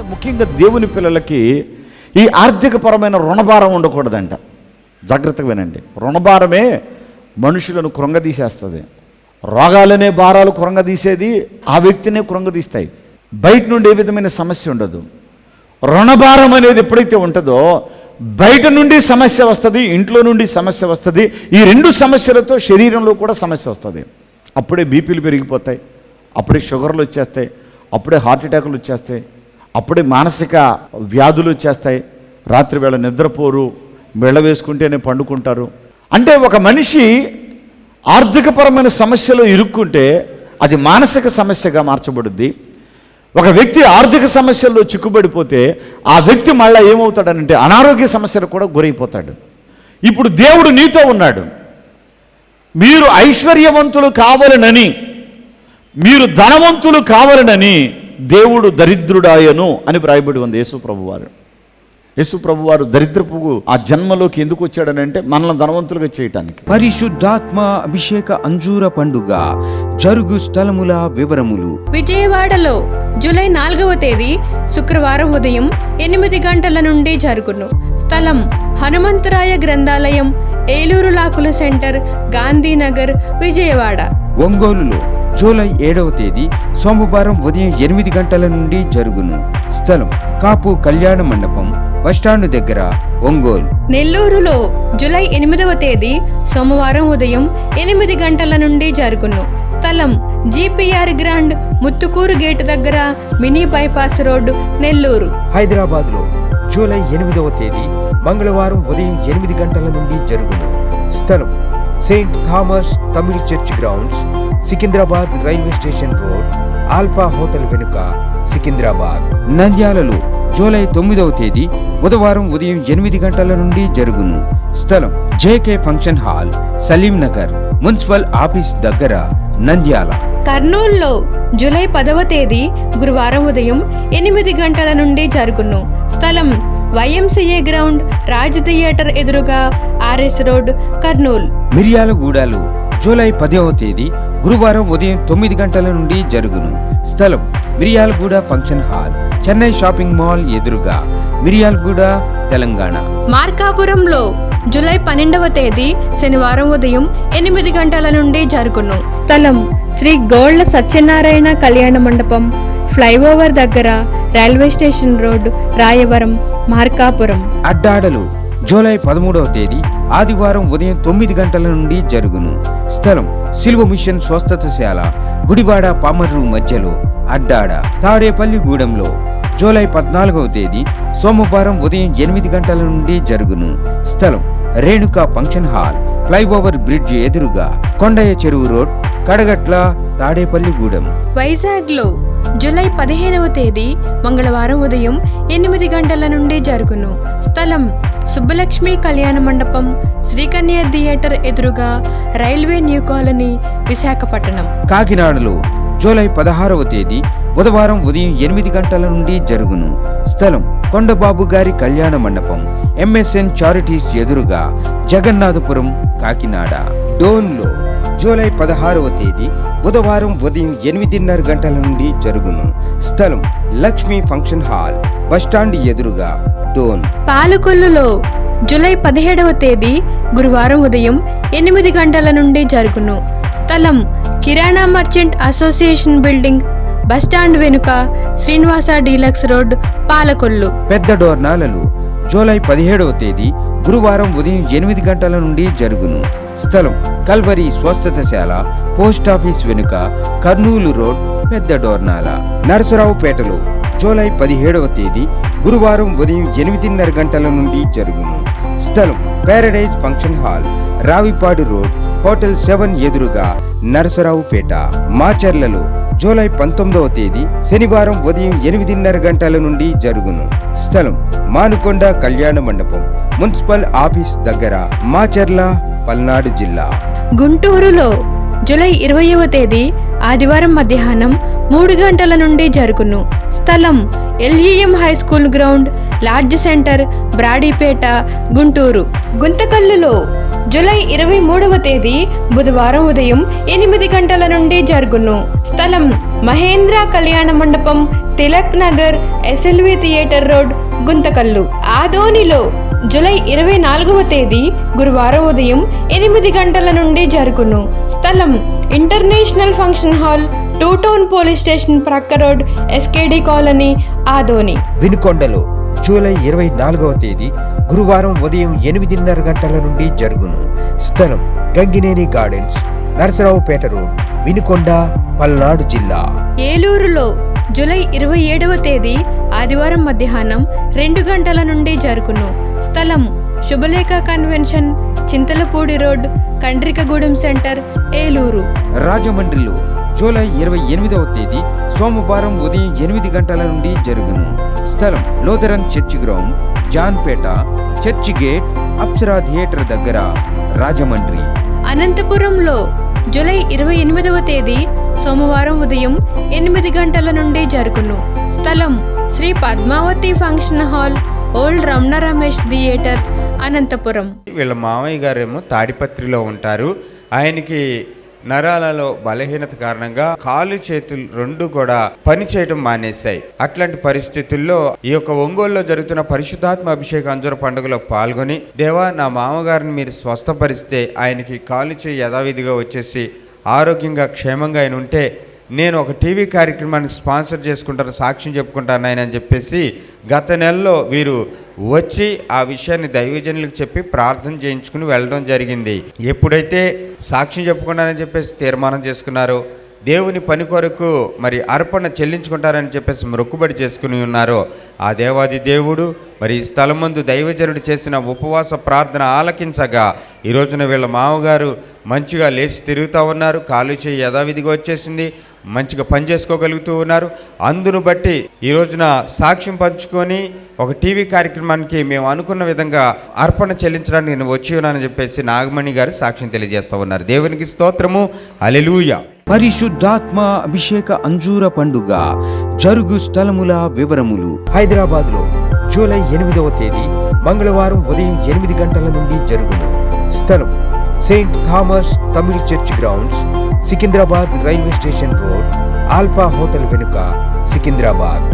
అంటే ముఖ్యంగా దేవుని పిల్లలకి ఈ ఆర్థికపరమైన రుణభారం ఉండకూడదంట. జాగ్రత్తగా వినండి. రుణభారమే మనుషులను కృంగదీసేస్తుంది. రోగాలనే భారాలు కృంగదీసేది ఆ వ్యక్తినే కృంగదీస్తాయి. బయట నుండి ఏ విధమైన సమస్య ఉండదు. రుణభారం అనేది ఎప్పుడైతే ఉంటుందో బయట నుండి సమస్య వస్తుంది ఇంట్లో నుండి సమస్య వస్తుంది ఈ రెండు సమస్యలతో శరీరంలో కూడా సమస్య వస్తుంది. అప్పుడే బీపీలు పెరిగిపోతాయి అప్పుడే షుగర్లు వచ్చేస్తాయి అప్పుడే హార్ట్ అటాకులు వచ్చేస్తాయి. అప్పుడే మానసిక వ్యాధులు వచ్చేస్తాయి. రాత్రి వేళ నిద్రపోరు మెళ్ళ వేసుకుంటేనే పండుకుంటారు. అంటే ఒక మనిషి ఆర్థికపరమైన సమస్యలో ఇరుక్కుంటే అది మానసిక సమస్యగా మార్చబడుద్ది. ఒక వ్యక్తి ఆర్థిక సమస్యల్లో చిక్కుబడిపోతే ఆ వ్యక్తి మళ్ళీ ఏమవుతాడనంటే అనారోగ్య సమస్యలు కూడా గురైపోతాడు. ఇప్పుడు దేవుడు నీతో ఉన్నాడు. మీరు ఐశ్వర్యవంతులు కావాలనని మీరు ధనవంతులు కావాలనని దేవుడు దరిద్రుడాయను అని వ్రాయబడి ఉంది యేసు ప్రభువారు. యేసు ప్రభువారు దరిద్రపు ఆ జన్మలోకి ఎందుకు వచ్చాడనంటే మనల్ని ధనవంతులుగా చేయటానికి. పరిశుద్ధాత్మ అభిషేక అంజూర పండుగ జరుగు స్థలముల వివరములు. విజయవాడలో జూలై నాలుగవ తేదీ శుక్రవారం ఉదయం ఎనిమిది గంటల నుండి జరుగును. స్థలం హనుమంతరాయ గ్రంథాలయం ఏలూరు లాకుల సెంటర్ గాంధీనగర్ విజయవాడ. ఒంగోలులో జూలై ఏడవ తేదీ సోమవారం ఉదయం ఎనిమిది గంటల నుండి జరుగును. స్థలం కాపు కళ్యాణ మండపం బస్టాండ్ దగ్గర ఒంగోలు. నెల్లూరులో జూలై ఎనిమిదవ తేదీ సోమవారం ఉదయం ఎనిమిది గంటల నుండి జరుగును. స్థలం జీపీఆర్ గ్రాండ్ ముత్తుకూరు గేటు దగ్గర మినీ బైపాస్ రోడ్డు నెల్లూరు. హైదరాబాద్లో జూలై ఎనిమిదవ తేదీ మంగళవారం ఉదయం ఎనిమిది గంటల నుండి జరుగును. స్థలం saint Thomas Tamil church grounds Secunderabad railway station road alpha hotel వెనుక సికింద్రాబాద్. నంద్యాలలో జూలై తొమ్మిదవ తేదీ బుధవారం ఉదయం ఎనిమిది గంటల నుండి జరుగును. స్థలం JK function hall Saleem Nagar municipal office దగ్గర నంద్యాల. కర్నూలులో జూలై పదవ తేదీ గురువారం ఉదయం ఎనిమిది గంటల నుండి జరుగును. స్థలం వైఎంసీఏ గ్రౌండ్ రాజ్ థియేటర్ ఎదురుగా ఆర్ఎస్ రోడ్ కర్నూలు. మిర్యాలగూడలో జూలై పదవ తేదీ గురువారం ఉదయం తొమ్మిది గంటల నుండి జరుగును. స్థలం Miryalaguda function hall Chennai shopping mall ఎదురుగా. మిర్యాలగూడ తెలంగాణ. మార్కాపురంలో జూలై పన్నెండవ తేదీ శనివారం ఉదయం ఎనిమిది గంటల నుండి జరుగును. స్థలం శ్రీ గోళ్ళ సత్యనారాయణ కళ్యాణ మండపం ఫ్లైఓవర్ దగ్గర railway station road Rayavaram Markapuram. అడ్డాడలు July పదమూడవ తేదీ ఆదివారం ఉదయం తొమ్మిది గంటల నుండి జరుగును. స్థలం సిల్వ మిషన్ స్వస్థతశాల గుడివాడ పామర్రు మధ్యలో అడ్డాడ తాడేపల్లిగూడెంలో జూలై పద్నాలుగవ తేదీ సోమవారం ఉదయం ఎనిమిది గంటల నుండి జరుగును. స్థలం Renuka function hall flyover bridge ఎదురుగా కొండయ్య చెరువు రోడ్ కడగట్ల తాడేపల్లిగూడెం వైజాగ్లో జూలై పదిహేనవ తేదీ మంగళవారం ఉదయం ఎనిమిది గంటల నుండి జరుగును. స్థలం సుబ్బలక్ష్మి కళ్యాణ మండపం శ్రీకన్య థియేటర్ ఎదురుగా రైల్వే న్యూ కాలనీ విశాఖపట్నం. కాకినాడలో జూలై పదహారవ తేదీ బుధవారం ఉదయం ఎనిమిది గంటల నుండి జరుగును. స్థలం కొండబాబు గారి కళ్యాణ మండపం ఎంఎస్ఎన్ చారిటీస్ ఎదురుగా జగన్నాథపురం కాకినాడ. డోన్లో జూలై పదహారవ తేదీ బుధవారం ఉదయం ఎనిమిదిన్నర గంటల నుండి జరుగును. స్థలం లక్ష్మీ ఫంక్షన్ హాల్ బస్టాండ్ ఎదురుగా డోన్ పాలకొల్లులో జూలై పదిహేడవ తేదీ గురువారం ఉదయం ఎనిమిది గంటల నుండి జరుగును. స్థలం కిరాణా merchant association building bus stand వెనుక శ్రీనివాస డీలక్స్ రోడ్ పాలకొల్లు. పెద్ద డోర్నాలలో జూలై పదిహేడవ తేదీ గురువారం ఉదయం ఎనిమిది గంటల నుండి జరుగును. స్థలం కల్వరి స్వస్థతశాల పోస్ట్ ఆఫీస్ వెనుక కర్నూలు రోడ్ పెద్ద డోర్నాల. నరసరావుపేటలో జూలై పదిహేడవ తేదీ గురువారం ఉదయం ఎనిమిదిన్నర గంటల నుండి జరుగును. స్థలం paradise function hall Ravipadu road hotel seven ఎదురుగా నరసరావుపేట. మాచర్లలో జూలై పంతొమ్మిదవ తేదీ శనివారం ఉదయం ఎనిమిదిన్నర గంటల నుండి జరుగును. స్థలం మానుకొండ కళ్యాణ మండపం మున్సిపల్ ఆఫీస్ దగ్గర మాచర్ల పల్నాడు జిల్లా. గుంటూరులో జూలై ఇరవయవ తేదీ ఆదివారం మధ్యాహ్నం మూడు గంటల నుండి జరుగును. స్థలం LEM high school ground large centre Brodipet Guntur. గుంతకల్లులో July ఇరవై మూడవ తేదీ బుధవారం ఉదయం ఎనిమిది గంటల నుండి జరుగును. స్థలం మహేంద్ర కళ్యాణ మండపం Tilak Nagar SLV theatre road Guntakal. ఆదోనిలో జూలై ఇరవై నాలుగవ తేదీ గురువారం ఉదయం ఎనిమిది గంటల నుండి జరుగును. స్థలం international function hall two town police station ప్రక్క రోడ్ ఎస్కేడి కాలనీ ఆదోని. వినుకొండలో జూలై ఇరవై నాలుగవ తేదీ గురువారం ఉదయం ఎనిమిదిన్నర గంటల నుండి జరుగును. స్థలం గంగినేని గార్డెన్స్ నరసరావుపేట రోడ్ వినుకొండ పల్నాడు జిల్లా. ఏలూరులో జూలై ఇరవై ఏడవ తేదీ ఆదివారం మధ్యాహ్నం రెండు గంటల నుండి జరుగును. స్థలం Subhalekha convention Chintalapudi road Kandrikagudem centre Eluru. రాజమండ్రిలో జూలై ఇరవై ఎనిమిదవ తేదీ సోమవారం ఉదయం ఎనిమిది గంటల నుండి జరుగును. స్థలం Lutheran church ground Janpet church gate Apsara theatre దగ్గర రాజమండ్రి. అనంతపురంలో జూలై ఇరవై ఎనిమిదవ తేదీ సోమవారం ఉదయం ఎనిమిది గంటల నుండి జరుగును. స్థలం Sri Padmavathi function hall old Ramana Ramesh theatres Anantapur. వీళ్ళ మామయ్య గారేమో తాడిపత్రిలో ఉంటారు. ఆయనకి నరాలలో బలహీనత కారణంగా కాలు చేతులు రెండు కూడా పని చేయడం మానేశాయి. అట్లాంటి పరిస్థితుల్లో ఈ యొక్క ఒంగోలులో జరుగుతున్న పరిశుద్ధాత్మ అభిషేక అంజుర పండుగలో పాల్గొని దేవా నా మామగారిని మీరు స్వస్థపరిస్తే ఆయనకి కాలు చేయి యథావిధిగా వచ్చేసి ఆరోగ్యంగా క్షేమంగా ఆయన ఉంటే నేను ఒక టీవీ కార్యక్రమానికి స్పాన్సర్ చేసుకుంటాను సాక్ష్యం చెప్పుకుంటాను ఆయన అని చెప్పేసి గత నెలలో వీరు వచ్చి ఆ విషయాన్ని దైవజనులకు చెప్పి ప్రార్థన చేయించుకుని వెళ్ళడం జరిగింది. ఎప్పుడైతే సాక్ష్యం చెప్పుకుంటానని చెప్పేసి తీర్మానం చేసుకున్నారో దేవుని పని కొరకు మరి అర్పణ చెల్లించుకుంటారని చెప్పేసి మొక్కుబడి చేసుకుని ఉన్నారో ఆ దేవాది దేవుడు మరి ఈ స్థలం ముందు దైవజనుడు చేసిన ఉపవాస ప్రార్థన ఆలకించగా ఈ రోజున వీళ్ళ మామగారు మంచిగా లేచి తిరుగుతూ ఉన్నారు కాలు చేయి యథావిధిగా వచ్చేసింది. మంచిగా పని చేసుకోగలుగుతూ ఉన్నారు. అందును బట్టి ఈ రోజున సాక్ష్యం పంచుకొని ఒక టీవీ కార్యక్రమానికి మేము అనుకున్న విధంగా అర్పణ చెల్లించడానికి నేను వచ్చి ఉన్నానని చెప్పేసి నాగమణి గారు సాక్ష్యం తెలియజేస్తూ ఉన్నారు. దేవునికి స్తోత్రము. అలెలుయ పరిశుద్ధాత్మ అభిషేక అంజూర పండుగ జరుగు స్థలముల వివరములు. హైదరాబాద్లో జూలై ఎనిమిదవ తేదీ మంగళవారం ఉదయం ఎనిమిది గంటల నుండి జరుగును. స్థలం saint Thomas Tamil church grounds Secunderabad railway station road alpha hotel వెనుక సికింద్రాబాద్.